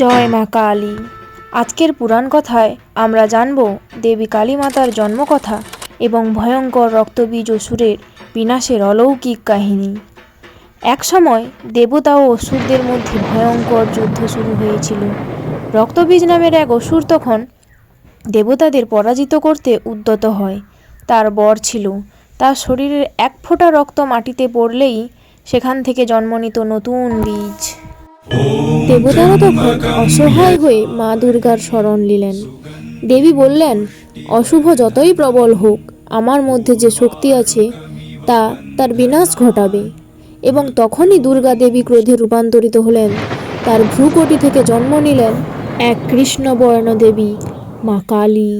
জয় মা কালী। আজকের পুরাণ কথায় আমরা জানব দেবী কালী মাতার জন্মকথা এবং ভয়ঙ্কর রক্তবীজ অসুরের বিনাশের অলৌকিক কাহিনী। এক সময় দেবতা ও অসুরদের মধ্যে ভয়ঙ্কর যুদ্ধ শুরু হয়েছিল। রক্তবীজ নামের এক অসুর তখন দেবতাদের পরাজিত করতে উদ্যত হয়। তার বর ছিল। তার শরীরের এক ফোঁটা রক্ত মাটিতে পড়লেই সেখান থেকে জন্ম নিত নতুন বীজ দেবতারা তখন অসহায় হয়ে মা দুর্গার শরণ নিলেন। দেবী বললেন, অশুভ যতই প্রবল হোক, আমার মধ্যে যে শক্তি আছে, তা তার বিনাশ ঘটাবে। এবং তখনই দুর্গা দেবী ক্রোধে রূপান্তরিত হলেন। তার ভ্রুকটি থেকে জন্ম নিলেন এক কৃষ্ণবর্ণ দেবী, মা কালী।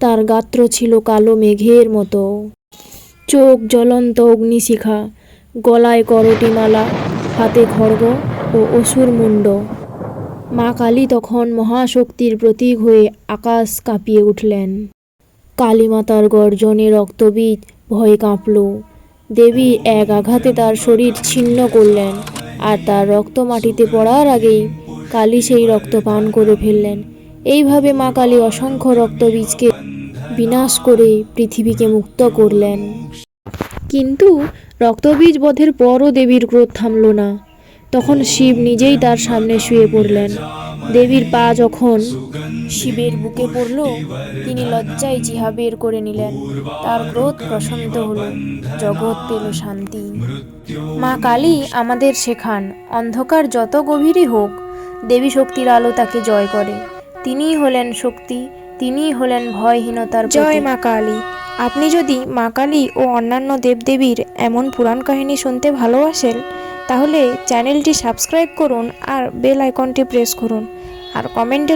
তার গাত্র ছিল কালো মেঘের মতো। চোখ জ্বলন্ত অগ্নিশিখা, গলায় করটি মালা হাতে খড়গ ও অসুর মুণ্ড। মা কালী তখন মহাশক্তির প্রতীক হয়ে আকাশ কাঁপিয়ে উঠলেন। কালীমাতার গর্জনে রক্তবীজ ভয়ে কাঁপল। দেবী এক আঘাতে তার শরীর ছিন্ন করলেন আর তার রক্ত মাটিতে পড়ার আগেই কালী সেই রক্ত পান করে ফেললেন। এইভাবে মা কালী অসংখ্য রক্তবীজকে বিনাশ করে পৃথিবীকে মুক্ত করলেন। কিন্তু রক্তবীজ বধের পরও দেবীর ক্রোধ থামল না। তখন শিব নিজেই তার সামনে শুয়ে পড়লেন। দেবীর পা যখন শিবের বুকে পড়ল, তিনি লজ্জায় জিহা বের করে নিলেন। তার ক্রোধ প্রশমিত হল। জগৎ পেল শান্তি। মা কালী আমাদের শেখান, অন্ধকার যত গভীরই হোক, দেবী শক্তির আলো তাকে জয় করে। তিনিই হলেন শক্তি, তিনিই হলেন ভয়হীনতার জয় মা কালী। আপনি যদি মা কালী ও অন্যান্য দেবদেবীর এমন পুরাণ কাহিনী শুনতে ভালোবাসেন তাহলে চ্যানেলটি সাবস্ক্রাইব করুন আর বেল আইকনটি প্রেস করুন। আর কমেন্টে